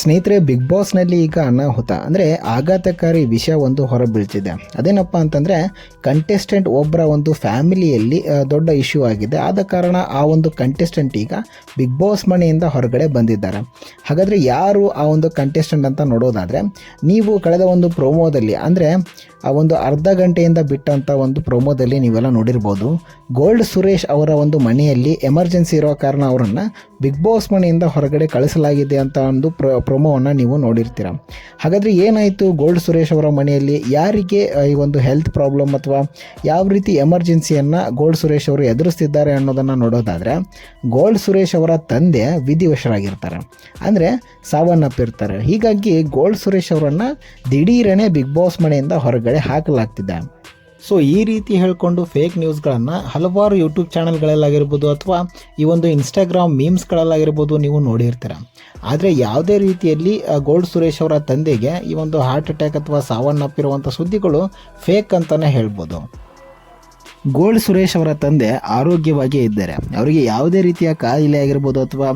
ಸ್ನೇಹಿತರೆ ಬಿಗ್ ಬಾಸ್ನಲ್ಲಿ ಈಗ ಅನಾಹುತ. ಅಂದರೆ ಆಘಾತಕಾರಿ ವಿಷಯ ಒಂದು ಹೊರಬೀಳ್ತಿದೆ. ಅದೇನಪ್ಪ ಅಂತಂದರೆ ಕಂಟೆಸ್ಟೆಂಟ್ ಒಬ್ಬರ ಒಂದು ಫ್ಯಾಮಿಲಿಯಲ್ಲಿ ದೊಡ್ಡ ಇಶ್ಯೂ ಆಗಿದೆ. ಆದ ಕಾರಣ ಆ ಒಂದು ಕಂಟೆಸ್ಟೆಂಟ್ ಈಗ ಬಿಗ್ ಬಾಸ್ ಮನೆಯಿಂದ ಹೊರಗಡೆ ಬಂದಿದ್ದಾರೆ. ಹಾಗಾದರೆ ಯಾರು ಆ ಒಂದು ಕಂಟೆಸ್ಟೆಂಟ್ ಅಂತ ನೋಡೋದಾದರೆ, ನೀವು ಕಳೆದ ಒಂದು ಪ್ರೋಮೋದಲ್ಲಿ ಅಂದರೆ ಆ ಒಂದು ಅರ್ಧ ಗಂಟೆಯಿಂದ ಬಿಟ್ಟಂಥ ಒಂದು ಪ್ರೋಮೋದಲ್ಲಿ ನೀವೆಲ್ಲ ನೋಡಿರ್ಬೋದು ಗೋಲ್ಡ್ ಸುರೇಶ್ ಅವರ ಒಂದು ಮನೆಯಲ್ಲಿ ಎಮರ್ಜೆನ್ಸಿ ಇರೋ ಕಾರಣ ಅವರನ್ನು ಬಿಗ್ ಬಾಸ್ ಮನೆಯಿಂದ ಹೊರಗಡೆ ಕಳಿಸಲಾಗಿದೆ ಅಂತ ಒಂದು ಪ್ರ, ಪ್ರೊಮೋವನ್ನು ನೀವು ನೋಡಿರ್ತೀರ. ಹಾಗಾದರೆ ಏನಾಯಿತು? ಗೋಲ್ಡ್ ಸುರೇಶ್ ಅವರ ಮನೆಯಲ್ಲಿ ಯಾರಿಗೆ ಈ ಒಂದು ಹೆಲ್ತ್ ಪ್ರಾಬ್ಲಮ್ ಅಥವಾ ಯಾವ ರೀತಿ ಎಮರ್ಜೆನ್ಸಿಯನ್ನು ಗೋಲ್ಡ್ ಸುರೇಶ್ ಅವರು ಎದುರಿಸ್ತಿದ್ದಾರೆ ಅನ್ನೋದನ್ನು ನೋಡೋದಾದರೆ, ಗೋಲ್ಡ್ ಸುರೇಶ್ ಅವರ ತಂದೆ ವಿಧಿವಶರಾಗಿರ್ತಾರೆ. ಅಂದರೆ ಸಾವನ್ನಪ್ಪಿರ್ತಾರೆ. ಹೀಗಾಗಿ ಗೋಲ್ಡ್ ಸುರೇಶ್ ಅವರನ್ನು ದಿಢೀರನೆ ಬಿಗ್ ಬಾಸ್ ಮನೆಯಿಂದ ಹೊರಗಡೆ ಹಾಕಲಾಗ್ತಿದೆ. ಸೊ ಈ ರೀತಿ ಹೇಳಿಕೊಂಡು ಫೇಕ್ ನ್ಯೂಸ್ಗಳನ್ನು ಹಲವಾರು ಯೂಟ್ಯೂಬ್ ಚಾನಲ್ಗಳಲ್ಲಾಗಿರ್ಬೋದು ಅಥವಾ ಈ ಒಂದು ಇನ್ಸ್ಟಾಗ್ರಾಮ್ ಮೀಮ್ಸ್ಗಳಲ್ಲಾಗಿರ್ಬೋದು ನೀವು ನೋಡಿರ್ತೀರ. ಆದರೆ ಯಾವುದೇ ರೀತಿಯಲ್ಲಿ ಗೋಲ್ಡ್ ಸುರೇಶ್ ಅವರ ತಂದೆಗೆ ಈ ಒಂದು ಹಾರ್ಟ್ ಅಟ್ಯಾಕ್ ಅಥವಾ ಸಾವನ್ನಪ್ಪಿರುವಂಥ ಸುದ್ದಿಗಳು ಫೇಕ್ ಅಂತಲೇ ಹೇಳ್ಬೋದು. ಗೋಲ್ಡ್ ಸುರೇಶ್ ಅವರ ತಂದೆ ಆರೋಗ್ಯವಾಗಿ ಇದ್ದಾರೆ. ಅವರಿಗೆ ಯಾವುದೇ ರೀತಿಯ ಕಾಯಿಲೆ ಆಗಿರ್ಬೋದು ಅಥವಾ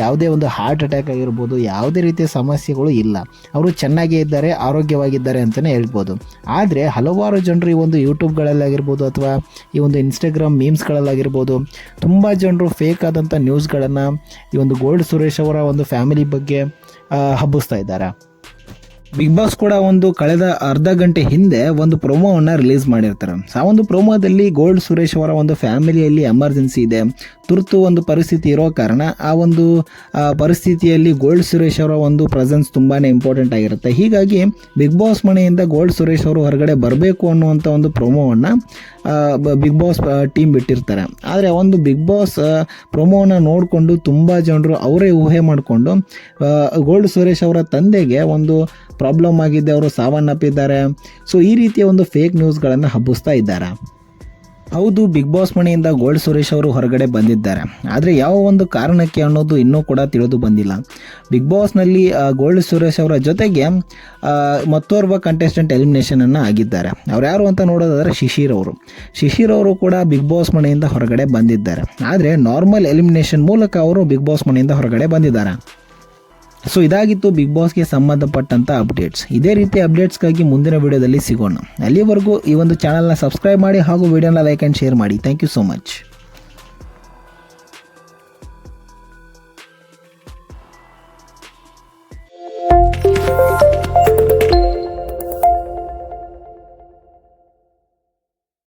ಯಾವುದೇ ಒಂದು ಹಾರ್ಟ್ ಅಟ್ಯಾಕ್ ಆಗಿರ್ಬೋದು, ಯಾವುದೇ ರೀತಿಯ ಸಮಸ್ಯೆಗಳು ಇಲ್ಲ. ಅವರು ಚೆನ್ನಾಗೇ ಇದ್ದಾರೆ, ಆರೋಗ್ಯವಾಗಿದ್ದಾರೆ ಅಂತಲೇ ಹೇಳ್ಬೋದು. ಆದರೆ ಹಲವಾರು ಜನರು ಈ ಒಂದು ಯೂಟ್ಯೂಬ್ಗಳಲ್ಲಾಗಿರ್ಬೋದು ಅಥವಾ ಈ ಒಂದು ಇನ್ಸ್ಟಾಗ್ರಾಮ್ ಮೀಮ್ಸ್ಗಳಲ್ಲಾಗಿರ್ಬೋದು ತುಂಬ ಜನರು ಫೇಕ್ ಆದಂಥ ನ್ಯೂಸ್ಗಳನ್ನು ಈ ಒಂದು ಗೋಲ್ಡ್ ಸುರೇಶ್ ಅವರ ಒಂದು ಫ್ಯಾಮಿಲಿ ಬಗ್ಗೆ ಹಬ್ಬಿಸ್ತಾ ಇದ್ದಾರೆ. ಬಿಗ್ ಬಾಸ್ ಕೂಡ ಒಂದು ಕಳೆದ ಅರ್ಧ ಗಂಟೆ ಹಿಂದೆ ಒಂದು ಪ್ರೊಮೋವನ್ನು ರಿಲೀಸ್ ಮಾಡಿರ್ತಾರೆ. ಆ ಒಂದು ಪ್ರೊಮೋದಲ್ಲಿ ಗೋಲ್ಡ್ ಸುರೇಶ್ ಅವರ ಒಂದು ಫ್ಯಾಮಿಲಿಯಲ್ಲಿ ಎಮರ್ಜೆನ್ಸಿ ಇದೆ. ತುರ್ತು ಒಂದು ಪರಿಸ್ಥಿತಿ ಇರೋ ಕಾರಣ ಆ ಒಂದು ಪರಿಸ್ಥಿತಿಯಲ್ಲಿ ಗೋಲ್ಡ್ ಸುರೇಶ್ ಅವರ ಒಂದು ಪ್ರೆಸೆನ್ಸ್ ತುಂಬಾ ಇಂಪಾರ್ಟೆಂಟ್ ಆಗಿರುತ್ತೆ. ಹೀಗಾಗಿ ಬಿಗ್ ಬಾಸ್ ಮನೆಯಿಂದ ಗೋಲ್ಡ್ ಸುರೇಶ್ ಅವರು ಹೊರಗಡೆ ಬರಬೇಕು ಅನ್ನುವಂಥ ಒಂದು ಪ್ರೊಮೋವನ್ನು ಬಿಗ್ ಬಾಸ್ ಟೀಮ್ ಬಿಟ್ಟಿರ್ತಾರೆ. ಆದರೆ ಒಂದು ಬಿಗ್ ಬಾಸ್ ಪ್ರೊಮೋವನ್ನು ನೋಡಿಕೊಂಡು ತುಂಬ ಜನರು ಅವರೇ ಊಹೆ ಮಾಡಿಕೊಂಡು ಗೋಲ್ಡ್ ಸುರೇಶ್ ಅವರ ತಂದೆಗೆ ಒಂದು ಪ್ರಾಬ್ಲಮ್ ಆಗಿದೆ, ಅವರು ಸಾವನ್ನಪ್ಪಿದ್ದಾರೆ. ಸೊ ಈ ರೀತಿಯ ಒಂದು ಫೇಕ್ ನ್ಯೂಸ್ಗಳನ್ನು ಹಬ್ಬಿಸ್ತಾ ಇದ್ದಾರೆ. ಹೌದು ಬಿಗ್ ಬಾಸ್ ಮನೆಯಿಂದ ಗೋಲ್ಡ್ ಸುರೇಶ್ ಅವರು ಹೊರಗಡೆ ಬಂದಿದ್ದಾರೆ. ಆದರೆ ಯಾವ ಒಂದು ಕಾರಣಕ್ಕೆ ಅನ್ನೋದು ಇನ್ನೂ ಕೂಡ ತಿಳಿದು ಬಂದಿಲ್ಲ. ಬಿಗ್ ಬಾಸ್ನಲ್ಲಿ ಗೋಲ್ಡ್ ಸುರೇಶ್ ಅವರ ಜೊತೆಗೆ ಮತ್ತೋರ್ವ ಕಂಟೆಸ್ಟೆಂಟ್ ಎಲಿಮಿನೇಷನನ್ನು ಆಗಿದ್ದಾರೆ. ಅವ್ರು ಯಾರು ಅಂತ ನೋಡೋದಾದರೆ ಶಿಶಿರ್ ಅವರು. ಶಿಶಿರ್ ಅವರು ಕೂಡ ಬಿಗ್ ಬಾಸ್ ಮನೆಯಿಂದ ಹೊರಗಡೆ ಬಂದಿದ್ದಾರೆ. ಆದರೆ ನಾರ್ಮಲ್ ಎಲಿಮಿನೇಷನ್ ಮೂಲಕ ಅವರು ಬಿಗ್ ಬಾಸ್ ಮನೆಯಿಂದ ಹೊರಗಡೆ ಬಂದಿದ್ದಾರೆ. ಸೊ ಇದಾಗಿತ್ತು ಬಿಗ್ ಬಾಸ್ಗೆ ಸಂಬಂಧಪಟ್ಟಂಥ ಅಪ್ಡೇಟ್ಸ್ ಇದೇ ರೀತಿ ಅಪ್ಡೇಟ್ಸ್ಗಾಗಿ ಮುಂದಿನ ವಿಡಿಯೋದಲ್ಲಿ ಸಿಗೋಣ. ಅಲ್ಲಿವರೆಗೂ ಈ ಒಂದು ಚಾನಲ್ನ ಸಬ್ಸ್ಕ್ರೈಬ್ ಮಾಡಿ ಹಾಗೂ ವಿಡಿಯೋನ ಲೈಕ್ ಆ್ಯಂಡ್ ಶೇರ್ ಮಾಡಿ. Thank you so much